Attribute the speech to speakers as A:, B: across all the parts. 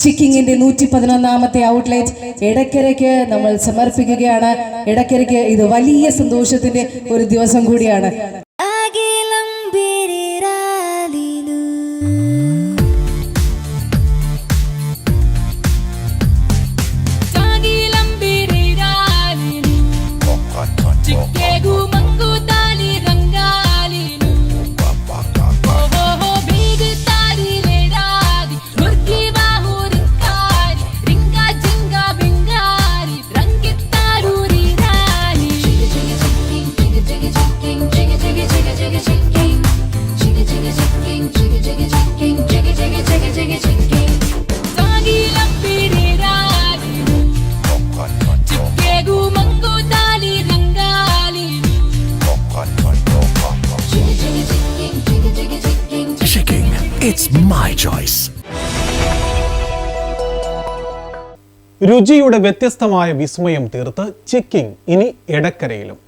A: ചിക്കിങ്ങിന്റെ നൂറ്റി പതിനൊന്നാമത്തെ ഔട്ട്ലെറ്റ് ഇടക്കരയ്ക്ക് നമ്മൾ സമർപ്പിക്കുകയാണ്. ഇടക്കരയ്ക്ക് ഇത് വലിയ സന്തോഷത്തിന്റെ ഒരു ദിവസം കൂടിയാണ്.
B: Chicken, my choice choice.
C: രുചിയുടെ വ്യത്യസ്തമായ വിസ്മയം തീർത്ത് ചിക്കിംഗ് ഇനി എടക്കരയിലും.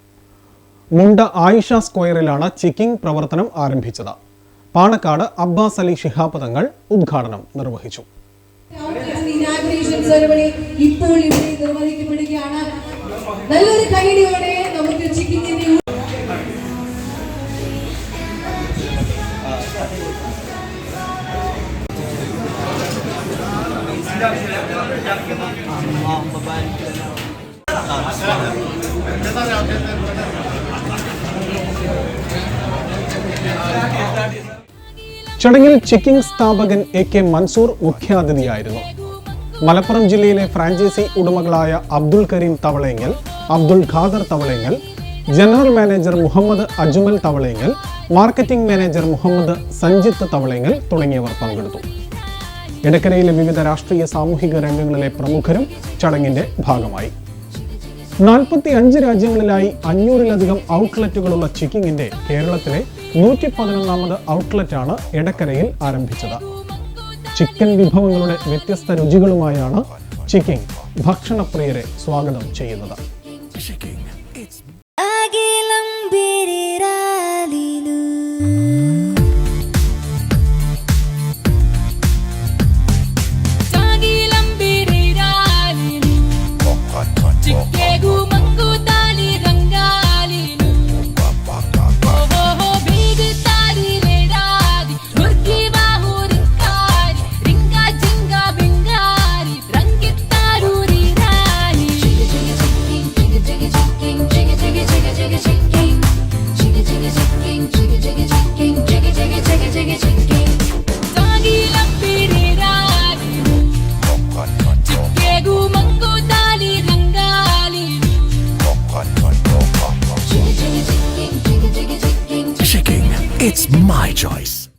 C: മുണ്ട ആയിഷ സ്ക്വയറിലാണ് ചിക്കിംഗ് പ്രവർത്തനം ആരംഭിച്ചത്. പാണക്കാട് അബ്ബാസ് അലി ശിഹാബ് തങ്ങൾ ഉദ്ഘാടനം നിർവഹിച്ചു.
A: ഇനാഗുറേഷൻ സെറമണി ഇപ്പോൾ ഇവിടെ നിർവഹിക്കപ്പെടുകയാണ്. നല്ലൊരു കൈഡിയോടെ നമുക്ക് ചിക്കിങ്ങിന്റെ
C: ചടങ്ങിൽ ചെക്കിംഗ് സ്ഥാപകൻ എ കെ മൻസൂർ മുഖ്യാതിഥിയായിരുന്നു. മലപ്പുറം ജില്ലയിലെ franchise ഉടമകളായ Abdul Kareem Thavalengal Abdul Khader Thavalengal general manager Muhammed Ajmal Thavalengal marketing manager Muhammed Sanjith Thavalengal തുടങ്ങിയവർ പങ്കെടുത്തു. ഇടക്കരയിലെ വിവിധ രാഷ്ട്രീയ സാമൂഹിക രംഗങ്ങളിലെ പ്രമുഖരും ചടങ്ങിന്റെ ഭാഗമായി. നാൽപ്പത്തി അഞ്ച് രാജ്യങ്ങളിലായി അഞ്ഞൂറിലധികം ഔട്ട്ലെറ്റുകളുള്ള ചിക്കിങ്ങിന്റെ കേരളത്തിലെ നൂറ്റി പതിനൊന്നാമത് ഔട്ട്ലെറ്റാണ് എടക്കരയിൽ ആരംഭിച്ചത്. ചിക്കൻ വിഭവങ്ങളുടെ വ്യത്യസ്ത രുചികളുമായാണ് ചിക്കിങ് ഭക്ഷണപ്രിയരെ സ്വാഗതം ചെയ്യുന്നത്.
B: It's my choice.